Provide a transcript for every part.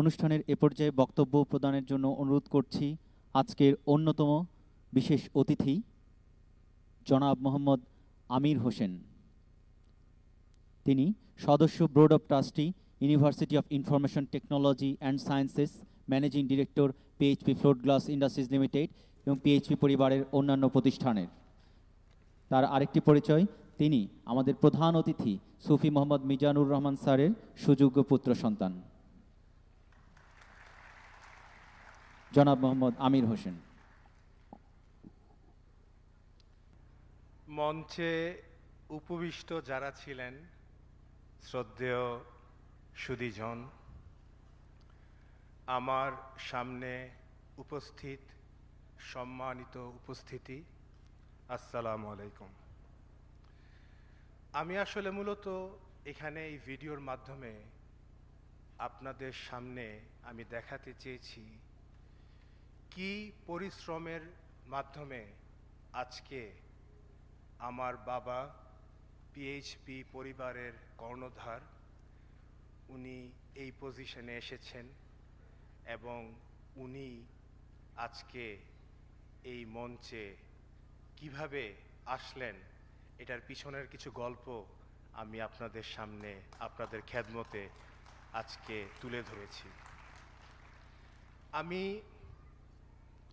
অনুষ্ঠানের এ পর্যায়ে বক্তব্য প্রদানের জন্য অনুরোধ করছি আজকের অন্যতম বিশেষ অতিথি, জনাব মোহাম্মদ আমির হোসেন। তিনি সদস্য board of trustee, university of information technology and sciences, managing director PHP float glass industries limited এবং পিএইচপি পরিবারের অন্যান্য প্রতিষ্ঠানের। তার আরেকটি পরিচয়, তিনি আমাদের প্রধান অতিথি সুফি মোহাম্মদ মিজানুর রহমান স্যারের সুযোগ্য পুত্র সন্তান। জনাব মোহাম্মদ আমির হোসেন। মঞ্চে উপবিষ্ট যারা ছিলেন, শ্রদ্ধেয় সুদীজন আমার সামনে উপস্থিত সম্মানিত উপস্থিতি, আসসালামু আলাইকুম। আমি আসলে মূলত এখানে এই ভিডিওর মাধ্যমে আপনাদের সামনে আমি দেখাতে চেয়েছি কি পরিশ্রমের মাধ্যমে আজকে আমার বাবা পিএইচপি পরিবারের কর্ণধার, উনি এই পজিশনে এসেছেন এবং উনি আজকে এই মঞ্চে কীভাবে আসলেন এটার পিছনের কিছু গল্প আমি আপনাদের সামনে, আপনাদের খেদমতে আজকে তুলে ধরেছি। আমি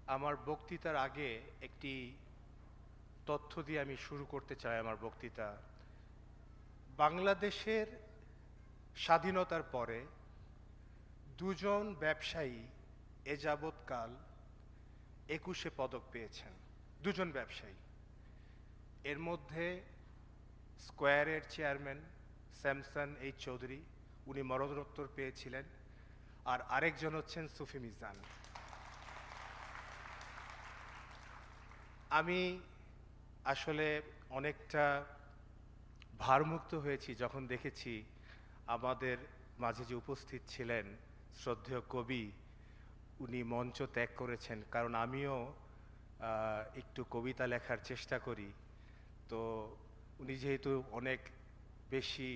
আমার বক্তৃতার আগে একটি তথ্য দিয়ে আমি শুরু করতে চাই আমার বক্তৃতা। বাংলাদেশের স্বাধীনতার পরে দুজন ব্যবসায়ী এ যাবৎকাল একুশে পদক পেয়েছেন। দুজন ব্যবসায়ী। এর মধ্যে স্কোয়ারের চেয়ারম্যান স্যামসন এইচ চৌধুরী, উনি মরণোত্তর পেয়েছিলেন। আর আরেকজন হচ্ছেন সুফি মিজান। আমি আসলে অনেকটা ভারমুক্ত হয়েছি যখন দেখেছি আমাদের মাঝে যে উপস্থিত ছিলেন শ্রদ্ধেয় কবি, উনি মঞ্চ ত্যাগ করেছেন। কারণ আমিও একটু কবিতা লেখার চেষ্টা করি। তো উনি যেহেতু অনেক বেশি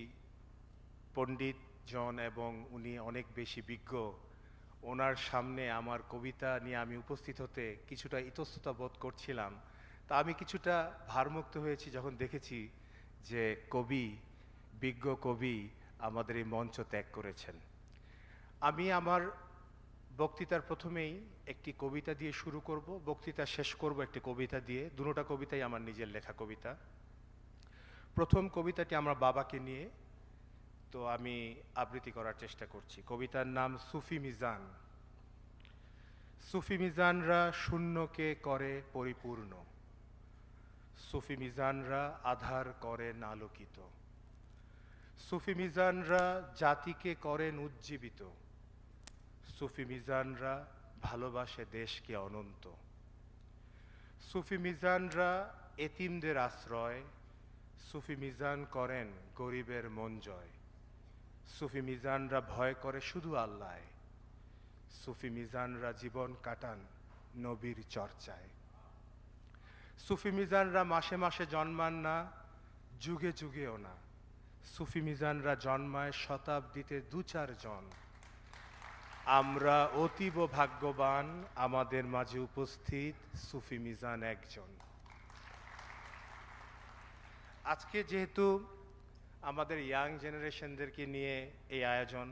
পণ্ডিত জন এবং উনি অনেক বেশি বিজ্ঞ, ওনার সামনে আমার কবিতা নিয়ে আমি উপস্থিত হতে কিছুটা ইতস্ততা বোধ করছিলাম। তা আমি কিছুটা ভারমুক্ত হয়েছি যখন দেখেছি যে কবি, বিজ্ঞ কবি আমাদের এই মঞ্চ ত্যাগ করেছেন। আমি আমার বক্তৃতার প্রথমেই একটি কবিতা দিয়ে শুরু করব, বক্তৃতা শেষ করব একটি কবিতা দিয়ে দুটোটা কবিতাই আমার নিজের লেখা কবিতা। প্রথম কবিতাটি আমার বাবাকে নিয়ে, তো আমি আবৃত্তি করার চেষ্টা করছি। কবিতার নাম সুফি মিজান। সুফি মিজানরা শূন্যকে করে পরিপূর্ণ। সুফি মিজানরা আধার করেন আলোকিত সুফি মিজানরা জাতিকে করেন উজ্জীবিত। সুফি মিজানরা ভালোবাসে দেশকে অনন্ত। সুফি মিজানরা এতিমদের আশ্রয়। সুফি মিজান করেন গরিবের মন জয়। সুফি মিজানরা ভয় করে শুধু আল্লাহ সুফি মিজানরা জীবন কাটান নবীর চর্চায়। সুফি মিজানরা মাসে মাসে জন্মান না, যুগে যুগেও না। সুফি মিজানরা জন্মায় শতাব্দীতে দু চারজন আমরা অতীব ভাগ্যবান, আমাদের মাঝে উপস্থিত সুফি মিজান একজন। আজকে যেহেতু আমাদের ইয়াং জেনারেশনদেরকে নিয়ে এই আয়োজন,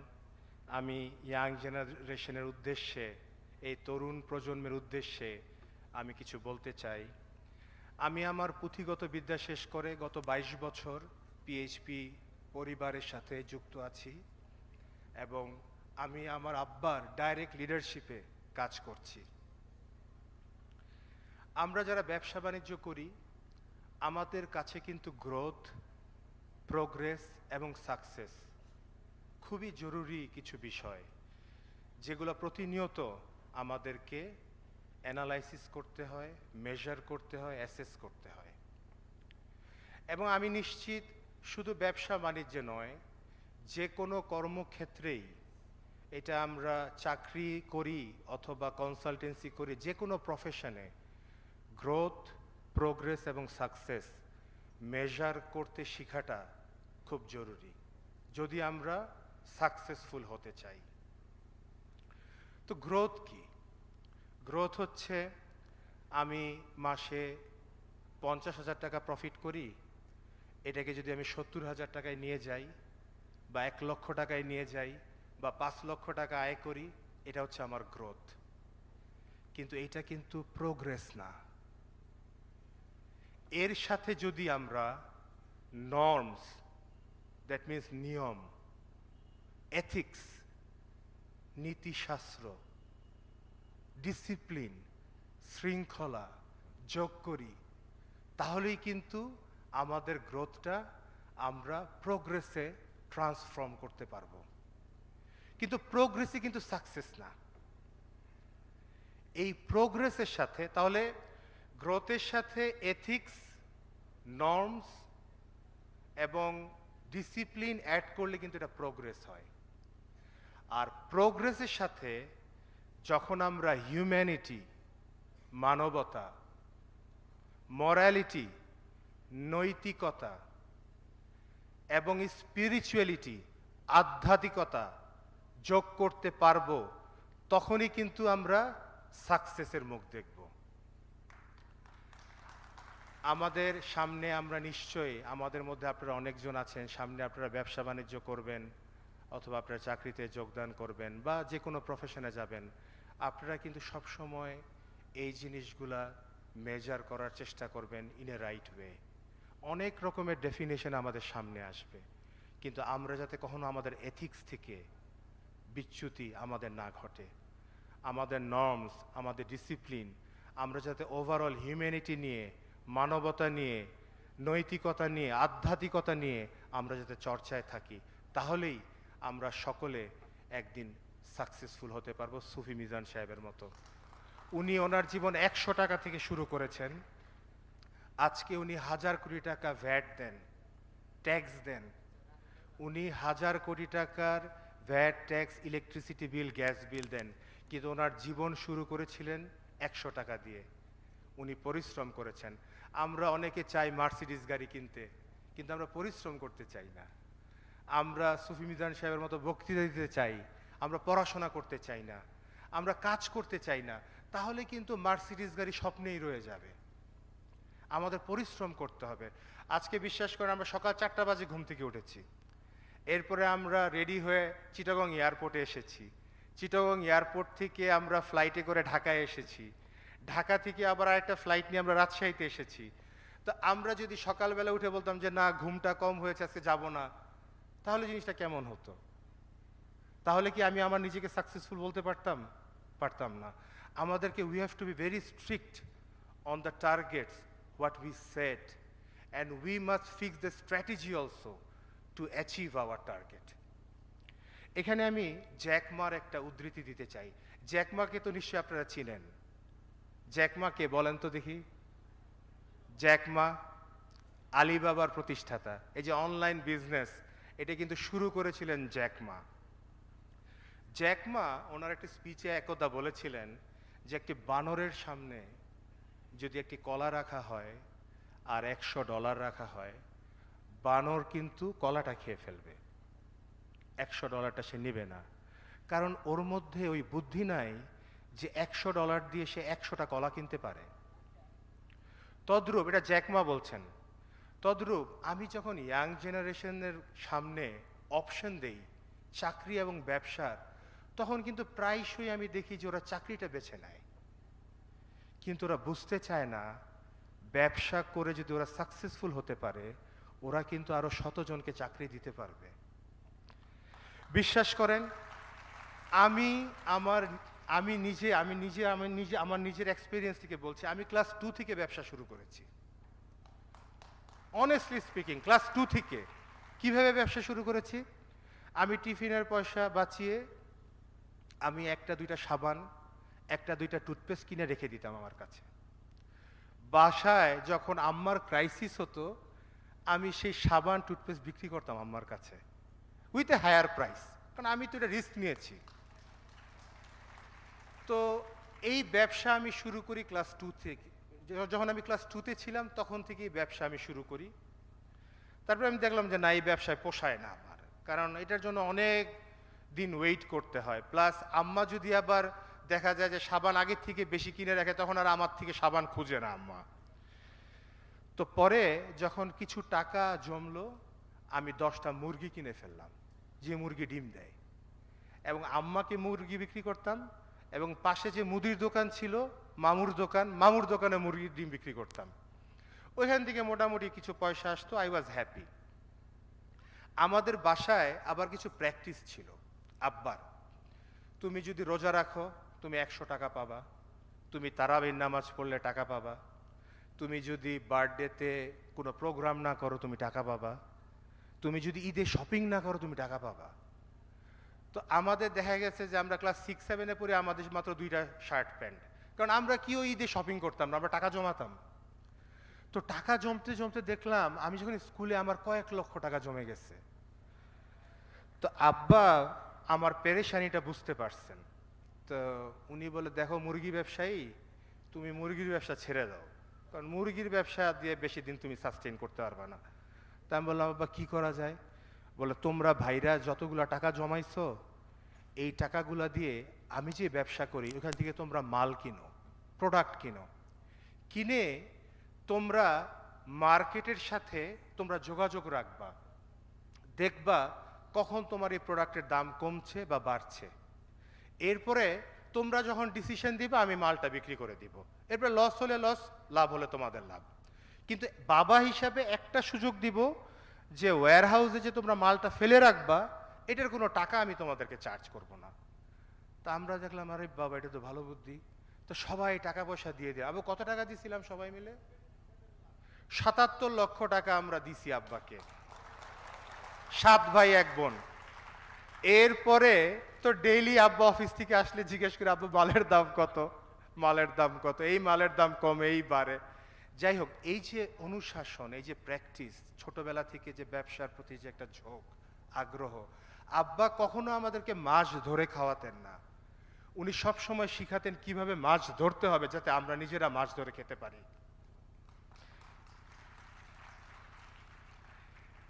আমি ইয়াং জেনারেশনের উদ্দেশ্যে, এই তরুণ প্রজন্মের উদ্দেশ্যে আমি কিছু বলতে চাই। আমি আমার পুঁথিগত বিদ্যা শেষ করে গত ২২ বছর পিএইচপি পরিবারের সাথে যুক্ত আছি এবং আমি আমার আব্বার ডাইরেক্ট লিডারশিপে কাজ করছি। আমরা যারা ব্যবসা বাণিজ্য করি, আমাদের কাছে কিন্তু গ্রোথ প্রোগ্রেস এবং সাকসেস খুবই জরুরি কিছু বিষয়, যেগুলো প্রতিনিয়ত আমাদেরকে অ্যানালাইসিস করতে হয় মেজার করতে হয় অ্যাসেস করতে হয়। এবং আমি নিশ্চিত শুধু ব্যবসা বাণিজ্যে নয়, যে কোনো কর্মক্ষেত্রেই এটা আমরা চাকরি করি অথবা কনসালটেন্সি করি, যে কোনো প্রফেশনে গ্রোথ প্রোগ্রেস এবং সাকসেস মেজার করতে শেখাটা খুব জরুরি, যদি আমরা সাকসেসফুল হতে চাই। তো গ্রোথ কি? গ্রোথ হচ্ছে, আমি মাসে পঞ্চাশ হাজার টাকা প্রফিট করি, এটাকে যদি আমি সত্তর হাজার টাকায় নিয়ে যাই, বা এক লক্ষ টাকায় নিয়ে যাই, বা পাঁচ লক্ষ টাকা আয় করি, এটা হচ্ছে আমার গ্রোথ কিন্তু এটা কিন্তু প্রোগ্রেস না। এর সাথে যদি আমরা নর্মস দ্যাট মিন্স নিয়ম এথিক্স নীতিশাস্ত্র ডিসিপ্লিন শৃঙ্খলা, যোগ করি, তাহলেই কিন্তু আমাদের গ্রোথটা আমরা প্রোগ্রেসে ট্রান্সফর্ম করতে পারব। কিন্তু প্রোগ্রেসই কিন্তু সাকসেস না। এই প্রোগ্রেসের সাথে, তাহলে গ্রোথের সাথে এথিক্স নর্মস এবং ডিসিপ্লিন অ্যাড করলে কিন্তু এটা প্রোগ্রেস হয়। আর প্রোগ্রেসের সাথে যখন আমরা হিউম্যানিটি মানবতা মরালিটি নৈতিকতা এবং স্পিরিচুয়ালিটি আধ্যাত্মিকতা যোগ করতে পারব, তখনই কিন্তু আমরা সাকসেসের মুখ দেখব। আমাদের সামনে আমরা নিশ্চয়ই, আমাদের মধ্যে আপনারা অনেকজন আছেন, সামনে আপনারা ব্যবসা বাণিজ্য করবেন অথবা আপনারা চাকরিতে যোগদান করবেন বা যে কোনো প্রফেশনে যাবেন। আপনারা কিন্তু সব সময় এই জিনিসগুলা মেজার করার চেষ্টা করবেন ইন এ রাইট ওয়ে অনেক রকমের ডেফিনেশন আমাদের সামনে আসবে। কিন্তু আমরা যাতে কখনো আমাদের এথিক্স থেকে বিচ্যুতি আমাদের না ঘটে, আমাদের নর্মস আমাদের ডিসিপ্লিন আমরা যাতে ওভারঅল হিউম্যানিটি নিয়ে, মানবতা নিয়ে, নৈতিকতা নিয়ে, আধ্যাত্মিকতা নিয়ে আমরা যাতে চর্চায় থাকি, তাহলেই আমরা সকলে একদিন সাকসেসফুল হতে পারব সুফি মিজান সাহেবের মতো। উনি ওনার জীবন একশো টাকা থেকে শুরু করেছেন। আজকে উনি হাজার কোটি টাকা ভ্যাট দেন ট্যাক্স দেন। উনি হাজার কোটি টাকার VAT tax electricity bill gas bill দেন। কিন্তু ওনার জীবন শুরু করেছিলেন একশো টাকা দিয়ে। উনি পরিশ্রম করেছেন। আমরা অনেকে চাই মার্সিডিস গাড়ি কিনতে, কিন্তু আমরা পরিশ্রম করতে চাই না। আমরা সুফি মিজান সাহেবের মতো বক্তৃতা দিতে চাই। আমরা পড়াশোনা করতে চাই না, আমরা কাজ করতে চাই না, তাহলে কিন্তু মার্সিডিস গাড়ি স্বপ্নেই রয়ে যাবে। আমাদের পরিশ্রম করতে হবে। আজকে বিশ্বাস করে আমরা সকাল চারটা বাজে ঘুম থেকে উঠেছি। এরপরে আমরা রেডি হয়ে চিটাগং এয়ারপোর্টে এসেছি। চিটাগং এয়ারপোর্ট থেকে আমরা ফ্লাইটে করে ঢাকায় এসেছি। ঢাকা থেকে আবার আরেকটা ফ্লাইট নিয়ে আমরা রাজশাহীতে এসেছি। তো আমরা যদি সকালবেলা উঠে বলতাম যে, না, ঘুমটা কম হয়েছে, আজকে যাব না, তাহলে জিনিসটা কেমন হতো? তাহলে কি আমি আমার নিজেকে সাকসেসফুল বলতে পারতাম? পারতাম না। আমাদেরকে we have to be very strict on the targets what we set and we must fix the strategy also to achieve our target এখানে আমি জ্যাকমার একটা উদ্ধৃতি দিতে চাই। জ্যাকমাকে তো নিশ্চয়ই আপনারা চিনেন। জ্যাকমাকে বলেন তো দেখি। জ্যাকমা আলিবাবার প্রতিষ্ঠাতা। এই যে অনলাইন বিজনেস এটা কিন্তু শুরু করেছিলেন জ্যাকমা জ্যাকমা ওনার একটি স্পিচে একদা বলেছিলেন যে একটি বানরের সামনে যদি একটি কলা রাখা হয় আর একশো ডলার রাখা হয়, বানর কিন্তু কলাটা খেয়ে ফেলবে। একশো ডলারটা সে নেবে না। কারণ ওর মধ্যে ওই বুদ্ধি নাই যে একশো ডলার দিয়ে সে একশোটা কলা কিনতে পারে। তদ্রূপ, এটা জ্যাকমা বলছেন, তদ্রূপ, আমি যখন ইয়াং জেনারেশনের সামনে অপশন দেই, চাকরি এবং ব্যবসার তখন কিন্তু প্রায়শই আমি দেখি যে ওরা চাকরিটা বেছে নেয়। কিন্তু ওরা বুঝতে চায় না, ব্যবসা করে যদি ওরা সাকসেসফুল হতে পারে, ওরা কিন্তু আরও শতজনকে চাকরি দিতে পারবে। বিশ্বাস করেন, আমি আমার, আমি নিজে আমি নিজে আমি নিজে, আমার নিজের এক্সপিরিয়েন্স থেকে বলছি, আমি ক্লাস টু থেকে ব্যবসা শুরু করেছি। অনেস্টলি স্পিকিং ক্লাস টু থেকে। কীভাবে ব্যবসা শুরু করেছি? আমি টিফিনের পয়সা বাঁচিয়ে আমি একটা, দুইটা সাবান, একটা, দুইটা টুথপেস্ট কিনে রেখে দিতাম আমার কাছে। বাসায় যখন আম্মার ক্রাইসিস হতো, আমি সেই সাবান, টুথপেস্ট বিক্রি করতাম আম্মার কাছে উইথ এ হায়ার প্রাইস কারণ আমি তো এটা রিস্ক নিয়েছি। তো এই ব্যবসা আমি শুরু করি ক্লাস টু থেকে। যখন আমি ক্লাস টুতে ছিলাম, তখন থেকেই ব্যবসা আমি শুরু করি। তারপরে আমি দেখলাম যে না, এই ব্যবসায় পোষায় না আমার, কারণ এটার জন্য অনেক দিন ওয়েট করতে হয়। প্লাস আম্মা যদি আবার দেখা যায় যে সাবান আগের থেকে বেশি কিনে রাখে, তখন আর আমার থেকে সাবান খুঁজে না আম্মা। তো পরে যখন কিছু টাকা জমলো, আমি দশটা মুরগি কিনে ফেললাম, যে মুরগি ডিম দেয়। এবং আম্মাকে মুরগি বিক্রি করতাম, এবং পাশে যে মুদির দোকান ছিল, মামুর দোকান, মামুর দোকানে মুরগির ডিম বিক্রি করতাম। ওইখান থেকে মোটামুটি কিছু পয়সা আসতো আই ওয়াজ হ্যাপি আমাদের বাসায় আবার কিছু প্র্যাকটিস ছিল। আব্বার। তুমি যদি রোজা রাখো, তুমি একশো টাকা পাবা। তুমি তারাবির নামাজ পড়লে টাকা পাবা। তুমি যদি বার্থডেতে কোনো প্রোগ্রাম না করো, তুমি টাকা পাবা। তুমি যদি ঈদে শপিং না করো, তুমি টাকা পাবা। তো আমাদের দেখা গেছে যে আমরা ক্লাস সিক্স সেভেনে পড়ে আমাদের মাত্র দুইটা শার্ট প্যান্ট কারণ আমরা কিও ঈদে শপিং করতাম না, আমরা টাকা জমাতাম। তো টাকা জমতে জমতে দেখলাম, আমি যখন স্কুলে আমার কয়েক লক্ষ টাকা জমে গেছে। তো আব্বা আমার পেরেশানিটা বুঝতে পারছেন। তো উনি বলে, দেখো মুরগি ব্যবসায়ী, তুমি মুরগির ব্যবসা ছেড়ে দাও। কারণ মুরগির ব্যবসা দিয়ে বেশি দিন তুমি সাস্টেন করতে পারবে না। তা আমি বললাম বাবা কী করা যায়? বলে, তোমরা ভাইরা যতগুলা টাকা জমাইছো, এই টাকাগুলা দিয়ে আমি যে ব্যবসা করি, ওখান থেকে তোমরা মাল কিনো প্রোডাক্ট কিনো। কিনে তোমরা মার্কেটের সাথে তোমরা যোগাযোগ রাখবা। দেখবা কখন তোমার এই প্রোডাক্টের দাম কমছে বা বাড়ছে? এরপরে তোমরা যখন ডিসিশন দিবে, আমি মালটা বিক্রি করে দিব। এরপরে লস হলে লস লাভ হলে তোমাদের লাভ। কিন্তু বাবা হিসাবে একটা সুযোগ দিব যে ওয়্যার হাউসে যে তোমরা মালটা ফেলে রাখবা, এটার কোনো টাকা আমি তোমাদেরকে চার্জ করব না। তা আমরা দেখলাম, আরে বাবা, এটা তো ভালো বুদ্ধি। তো সবাই টাকা পয়সা দিয়ে দিয়ে। আবু কত টাকা দিছিলাম সবাই মিলে? সাতাত্তর লক্ষ টাকা আমরা দিছি আব্বাকে। সাত ভাই, এক বোন। এরপরে তো ডেইলি আব্বা অফিস থেকে আসলে জিজ্ঞেস করে, আব্বা, মালের দাম কত? মালের দাম কত? এই মালের দাম কমে, এই বাড়ে। যাই হোক, এই যে অনুশাসন, এই যে প্র্যাকটিস ছোটবেলা থেকে যে ব্যবসার প্রতি যে একটা ঝোঁক, আগ্রহ, আব্বা কখনো আমাদেরকে মাছ ধরে খাওয়াতেন না। উনি সব সময় শিখাতেন কীভাবে মাছ ধরতে হবে যাতে আমরা নিজেরা মাছ ধরে খেতে পারি।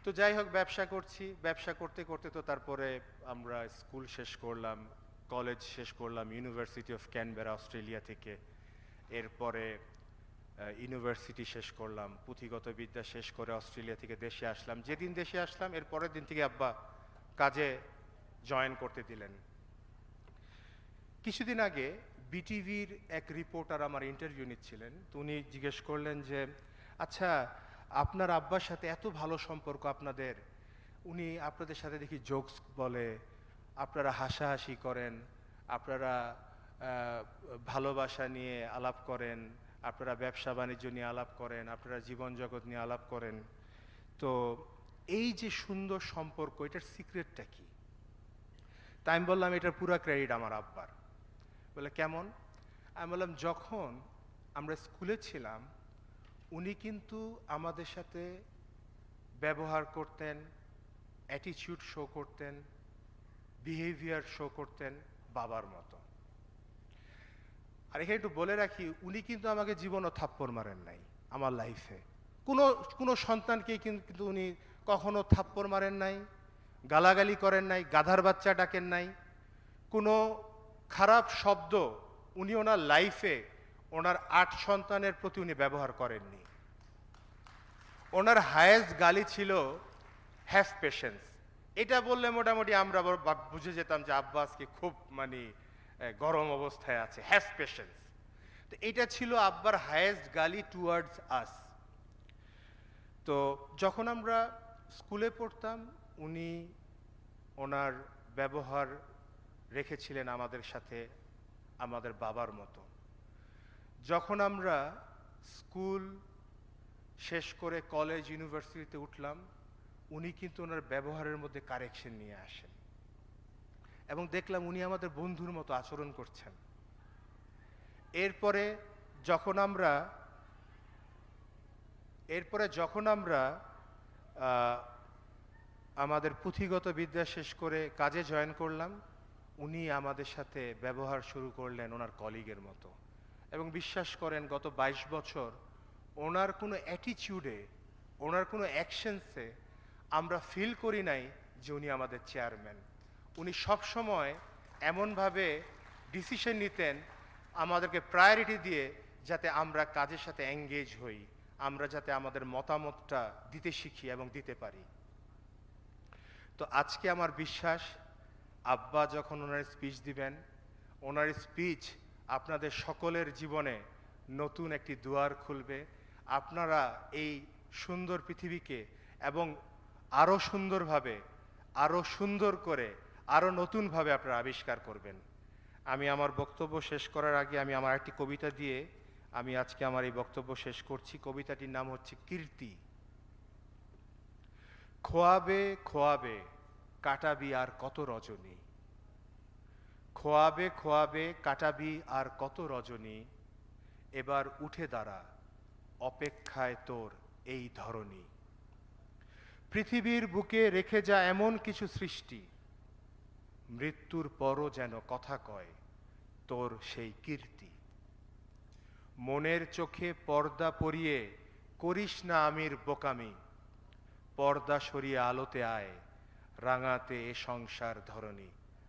তো যাই হোক, ব্যবসা করছি। ব্যবসা করতে করতে তো তারপরে আমরা স্কুল শেষ করলাম, কলেজ শেষ করলাম ইউনিভার্সিটি অফ ক্যানবেরা অস্ট্রেলিয়া থেকে। এরপরে ইউনিভার্সিটি শেষ করলাম, পুঁথিগত বিদ্যা শেষ করে অস্ট্রেলিয়া থেকে দেশে আসলাম। যেদিন দেশে আসলাম, এর পরের দিন থেকে আব্বা কাজে জয়েন করতে দিলেন। কিছুদিন আগে বিটিভির এক রিপোর্টার আমার ইন্টারভিউ নিচ্ছিলেন। তো উনি জিজ্ঞেস করলেন যে আচ্ছা আপনার আব্বার সাথে এত ভালো সম্পর্ক আপনাদের। উনি আপনাদের সাথে দেখি জোকস বলে, আপনারা হাসাহাসি করেন, আপনারা ভালোবাসা নিয়ে আলাপ করেন, আপনারা ব্যবসা বাণিজ্য নিয়ে আলাপ করেন, আপনারা জীবন জগৎ নিয়ে আলাপ করেন। তো এই যে সুন্দর সম্পর্ক, এটার সিক্রেটটা কি? তাই আমি বললাম, এটার পুরা ক্রেডিট আমার আব্বার। বলে, কেমন? আমি বললাম, যখন আমরা স্কুলে ছিলাম উনি কিন্তু আমাদের সাথে ব্যবহার করতেন অ্যাটিচিউড শো করতেন বিহেভিয়ার শো করতেন বাবার মতো। আর এখানে একটু বলে রাখি, উনি কিন্তু আমাকে জীবনও থাপ্পড় মারেন নাই আমার লাইফে কোনো কোনো সন্তানকে কিন্তু উনি কখনো থাপ্পড় মারেন নাই, গালাগালি করেন নাই, গাধার বাচ্চা ডাকেন নাই। কোনো খারাপ শব্দ উনি ওনার লাইফে ওনার আট সন্তানের প্রতি উনি ব্যবহার করেননি। ওনার হায়েস্ট গালি ছিল হ্যাভ পেশেন্স। এটা বললে মোটামুটি আমরা বুঝে যেতাম যে আব্বাসকে খুব মানে গরম অবস্থায় আছে হ্যাভ পেশেন্স। তো এটা ছিল আব্বার হায়েস্ট গালি টুয়ার্ডস আস তো যখন আমরা স্কুলে পড়তাম, উনি ওনার ব্যবহার রেখেছিলেন আমাদের সাথে, আমাদের বাবার মতো। যখন আমরা স্কুল, শেষ করে কলেজ, ইউনিভার্সিটিতে উঠলাম, উনি কিন্তু ওনার ব্যবহারের মধ্যে কারেকশন নিয়ে আসেন। এবং দেখলাম উনি আমাদের বন্ধুর মতো আচরণ করছেন। এরপরে যখন আমরা, এরপরে যখন আমরা আমাদের পুঁথিগত বিদ্যা শেষ করে কাজে জয়েন করলাম, উনি আমাদের সাথে ব্যবহার শুরু করলেন ওনার কলিগের মতো। এবং বিশ্বাস করেন গত ২২ বছর ওনার কোনো অ্যাটিচিউডে ওনার কোনো অ্যাকশনসে আমরা ফিল করি নাই যে উনি আমাদের চেয়ারম্যান উনি সবসময় এমনভাবে ডিসিশন নিতেন, আমাদেরকে প্রায়োরিটি দিয়ে যাতে আমরা কাজের সাথে এঙ্গেজ হই, আমরা যাতে আমাদের মতামতটা দিতে শিখি এবং দিতে পারি। তো আজকে আমার বিশ্বাস, আব্বা যখন ওনার স্পিচ দিবেন, ওনার স্পিচ আপনাদের সকলের জীবনে নতুন একটি দুয়ার খুলবে। আপনারা এই সুন্দর পৃথিবীকে এবং আরও সুন্দরভাবে আরও সুন্দর করে আরও নতুনভাবে আপনারা আবিষ্কার করবেন। আমি আমার বক্তব্য শেষ করার আগে আমি আমার একটি কবিতা দিয়ে আমি আজকে আমার এই বক্তব্য শেষ করছি। কবিতাটির নাম হচ্ছে কীর্তি। খোয়াবে খোয়াবে, কাটাবি আর কত রজনী। খোয়াবে খোয়াবে কাটাবি আর কত রজনী, এবার উঠে দাঁড়া, অপেক্ষায় তোর এই ধরনী পৃথিবীর বুকে রেখে যা এমন কিছু সৃষ্টি, মৃত্যুর পরও যেন কথা কয় তোর সেই কীর্তি। মনের চোখে পর্দা পরিয়ে করিস না আমির বোকামি, পর্দা সরিয়ে আলোতে আয় রাঙাতে এ সংসার ধরনী